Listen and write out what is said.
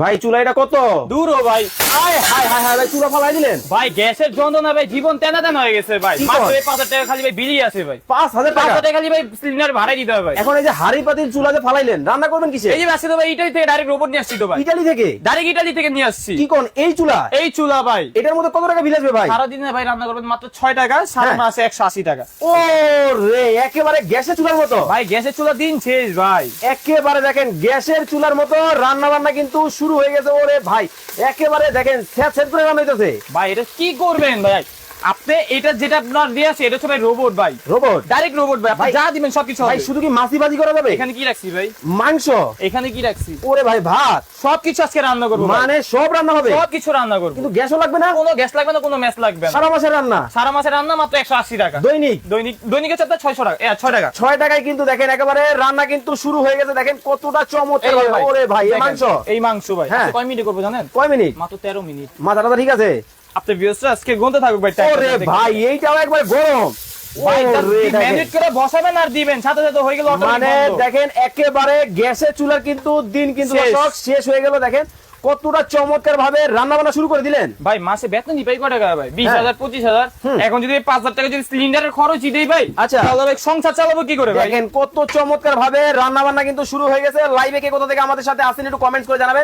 ভাই চুলা এটা কত? দূর ও ভাই। আয় হায় হায় হায় ভাই চুলা ফালাই দিলেন। ভাই গ্যাসের যন্ত্রণা ভাই জীবন তেনা তেনা হয়ে গেছে ভাই। মাত্র কর? এই পাঁচ হাজার টাকা খালি ভাই বিলি আছে ভাই। পাঁচ হাজার পাঁচ টাকা? হাজার টাকা খালি ভাই সিলিন্ডার ভাড়াই দিতে হবে ভাই। এখন এই যে হাড়ি পাতিল চুলা যে ফালাইলেন রান্না করবেন কিসে? এই যে তো ভাই ইটালি থেকে ডাইরেক্ট রোবট নিয়ে আসছি তো ভাই। ইটালি থেকে? ডাইরেক্ট ইটালি থেকে নিয়ে আসছি। কি কোন? এই চুলা? এই চুলা ভাই। এটার মধ্যে কত টাকা বিল আসবে ভাই? সারাদিনে ভাই রান্না করবেন মাত্র ছয় টাকা সারা হ্যাঁ। মাসে একশো আশি টাকা। ও রে একেবারে গ্যাসের চুলার মতো। ভাই গ্যাসের চুলা দিন শেষ ভাই। একেবারে দেখেন গ্যাসের চুলার মতো রান্না বান্না কিন্তু শুরু হয়ে গেছে, ওরে ভাই। একেবারে দেখেন স্যাঁচের করে রান্না হইতেছে। ভাই, এটা কি করবেন ভাই? আপনি এটা যেটা আপনার দিয়ে আছে এটা হচ্ছে রোবট ভাই। রোবট ডাইরেক্ট রোবট ভাই আপনি যা দিবেন সবকিছু ভাই শুধু কি মাছি বাজি করা যাবে? এখানে কি রাখছি ভাই? মাংস? এখানে কি রাখছি? ওরে ভাই ভাত? সবকিছু আজকে রান্না করব। মানে সব রান্না হবে? সবকিছু রান্না করব। কিন্তু গ্যাসও লাগবে না? কোনো গ্যাস লাগবে না কোনো ম্যাচ লাগবে না। সারা মাসের রান্না? সারা মাসের রান্না মাত্র একশো আশি টাকা। দৈনিক? দৈনিক দৈনিক হচ্ছে আপনার ছয়শো টাকা এ, ছয় টাকা। ছয় টাকায় কিন্তু দেখেন একেবারে রান্না কিন্তু শুরু হয়ে গেছে দেখেন কতটা চমৎকার ওরে ভাই এই মাংস? এই মাংস ভাই। হ্যাঁ। কয় মিনিট করব জানেন? কয় মিনিট? মাত্র তেরো মিনিট। মাথাটা ঠিক আছে? আপনার ভিউসটা আজকে গুনতে থাকুক ভাই ওরে ভাই এইটাও একবার গরম। মানে কতটা চমৎকার ভাবে রান্না বান্না শুরু করে দিলেন। ভাই মাসে বেতন ভাই কয় টাকা ভাই? বিশ হ্যাঁ। হাজার পঁচিশ হাজার? এখন যদি পাঁচ হাজার টাকা যদি সিলিন্ডারের খরচই দেই ভাই আচ্ছা। সংসার চালাবো কি করে ভাই? দেখেন কত চমৎকার ভাবে রান্না বান্না কিন্তু শুরু হয়ে গেছে। লাইভে কে কোথা থেকে আমাদের সাথে আসেন একটু কমেন্ট করে জানাবেন।